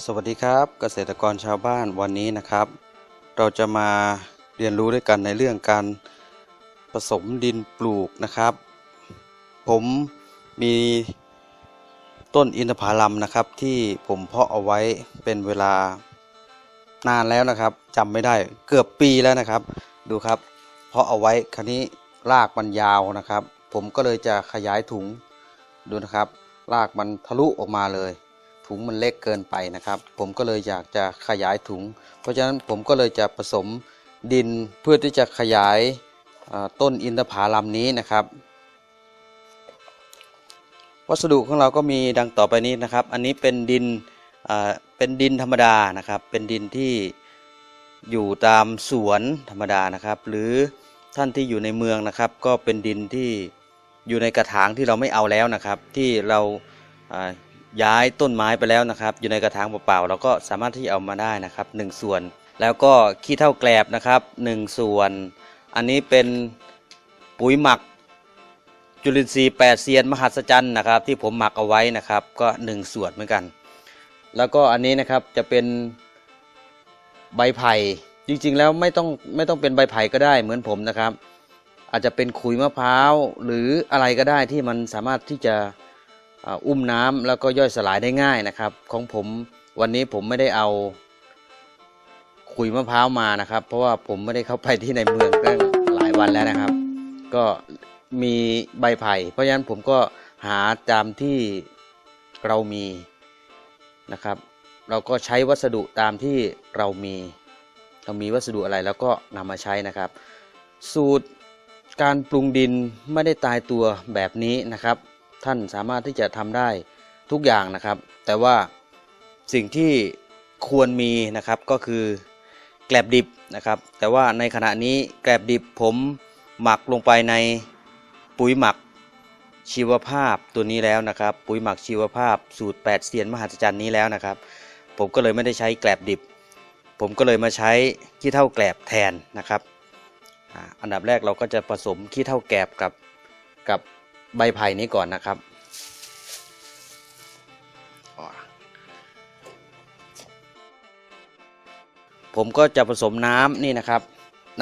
สวัสดีครับเกษตรกรชาวบ้านวันนี้นะครับ เราจะมาเรียนรู้ด้วยกันในเรื่องการผสมดินปลูกนะครับ ผมมีต้นอินทผลัมนะครับ ที่ผมเพาะเอาไว้เป็นเวลานานแล้วนะครับจำไม่ได้เกือบปีแล้วนะครับ ดูครับ เพาะเอาไว้คราวนี้รากมันยาวนะครับ ผมก็เลยจะขยายถุงดูนะครับ รากมันทะลุออกมาเลย ถุงมันเล็กเกินไปนะครับ ผมก็เลยอยากจะขยายถุง เพราะฉะนั้นผมก็เลยจะผสมดินเพื่อที่จะขยายต้นอินทผลัมนี้นะครับ วัสดุของเราก็มีดังต่อไปนี้นะครับ อันนี้เป็นดินเป็นดินธรรมดานะครับ เป็นดินที่อยู่ตามสวนธรรมดานะครับ หรือท่านที่อยู่ในเมืองนะครับ ก็เป็นดินที่อยู่ในกระถางที่เราไม่เอาแล้วนะครับ ที่เรา ย้ายต้นไม้ไปแล้วนะครับ อยู่ในกระถางเปล่าๆเราก็สามารถที่เอามาได้นะครับหนึ่งส่วน แล้วก็ขี้เท่าแกลบนะครับหนึ่งส่วน อันนี้เป็นปุ๋ยหมักจุลินทรีย์แปดเซียนมหัศจรรย์นะครับ ที่ผมหมักเอาไว้นะครับ ก็หนึ่งส่วนเหมือนกัน แล้วก็อันนี้นะครับจะเป็นใบไผ่จริงๆแล้วไม่ต้องไม่ต้องเป็นใบไผ่ก็ได้เหมือนผมนะครับ อาจจะเป็นขุยมะพร้าวหรืออะไรก็ได้ที่มันสามารถที่จะ อุ้มน้ำแล้วก็ย่อยสลายได้ง่ายนะครับ ของผมวันนี้ผมไม่ได้เอาขุยมะพร้าวมานะครับ เพราะว่าผมไม่ได้เข้าไปที่ในเมืองตั้งหลายวันแล้วนะครับ ก็มีใบไผ่ เพราะฉะนั้นผมก็หาตามที่เรามีนะครับ เราก็ใช้วัสดุตามที่เรามี เรามีวัสดุอะไรแล้วก็นำมาใช้นะครับ สูตรการปรุงดินไม่ได้ตายตัวแบบนี้นะครับ ท่านสามารถที่จะทำได้ทุกอย่างนะครับ แต่ว่าสิ่งที่ควรมีนะครับก็คือแกลบดิบนะครับ แต่ว่าในขณะนี้แกลบดิบผมหมักลงไปในปุ๋ยหมักชีวภาพตัวนี้แล้วนะครับ ปุ๋ยหมักชีวภาพสูตร 8เซียนมหัศจรรย์นี้แล้วนะครับ ผมก็เลยไม่ได้ใช้แกลบดิบ ผมก็เลยมาใช้ขี้เท่าแกลบแทนนะครับ อันดับแรกเราก็จะผสมขี้เท่าแกลบกับกับ ใบไผ่นี้ก่อนนะครับอ่าผมก็จะผสมน้ำนี่นะครับ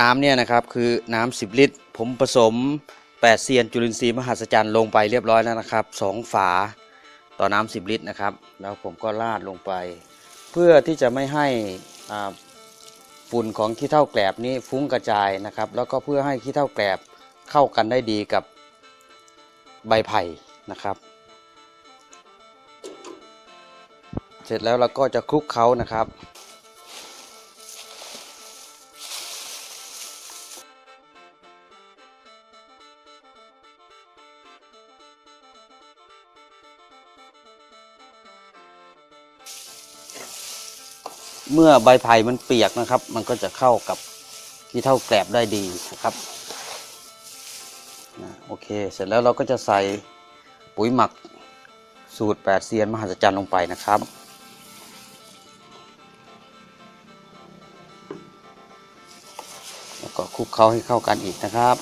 น้ำเนี่ยนะครับคือน้ำ10 ลิตร ผมผสม8เซียนจุลินทรีย์มหัศจรรย์ลงไปเรียบร้อยแล้วนะครับสองฝาต่อน้ำ10 ลิตรนะครับ แล้วผมก็ราดลงไป เพื่อที่จะไม่ให้อ่าฝุ่นของขี้เถ้าแกลบนี้ฟุ้งกระจายนะครับ แล้วก็เพื่อให้ขี้เถ้าแกลบเข้ากันได้ดีกับ ใบไผ่นะครับ เสร็จแล้วเราก็จะคลุกเคล้านะครับ เมื่อใบไผ่มันเปียกนะครับ มันก็จะเข้ากับขี้เท่าแกลบได้ดีนะครับ นะโอเค เสร็จแล้วเราก็จะใส่ปุ๋ยหมักสูตร 8 เซียนมหัศจรรย์ลงไปนะครับ แล้วก็คลุกเคล้าให้เข้ากันอีกนะครับ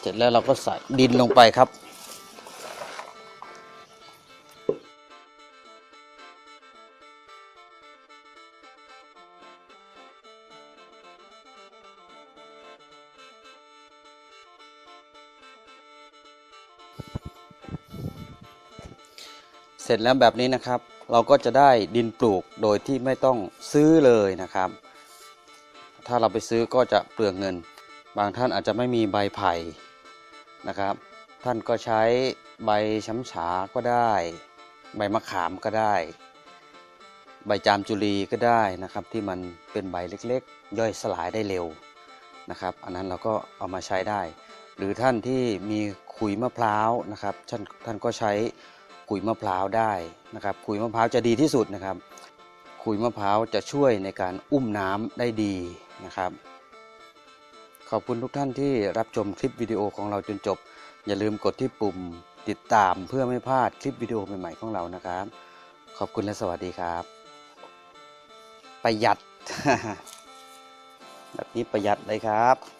เสร็จแล้วเราก็ใส่ดินลงไปครับ สร็จแล้วแบบนี้นะครับ เราก็จะได้ดินปลูกโดยที่ไม่ต้องซื้อเลยนะครับ ถ้าเราไปซื้อก็จะเปลืองเงิน บางท่านอาจจะไม่มีใบไผ่นะครับ ท่านก็ใช้ใบช้ำฉาก็ได้ ใบมะขามก็ได้ ใบจามจุลีก็ได้นะครับ ที่มันเป็นใบเล็กๆ ย่อยสลายได้เร็วนะครับ อันนั้นเราก็เอามาใช้ได้ หรือท่านที่มีขุยมะพร้าวนะครับท่านท่านก็ใช้ ขุยมะพร้าวได้นะครับขุยมะพร้าวจะดีที่สุดนะครับขุยมะพร้าวจะช่วยในการอุ้มน้ำได้ดีนะครับ ขอบคุณทุกท่านที่รับชมคลิปวิดีโอของเราจนจบ อย่าลืมกดที่ปุ่มติดตามเพื่อไม่พลาดคลิปวิดีโอใหม่ๆของเรานะครับ ขอบคุณและสวัสดีครับ ประหยัดแบบนี้ประหยัดเลยครับ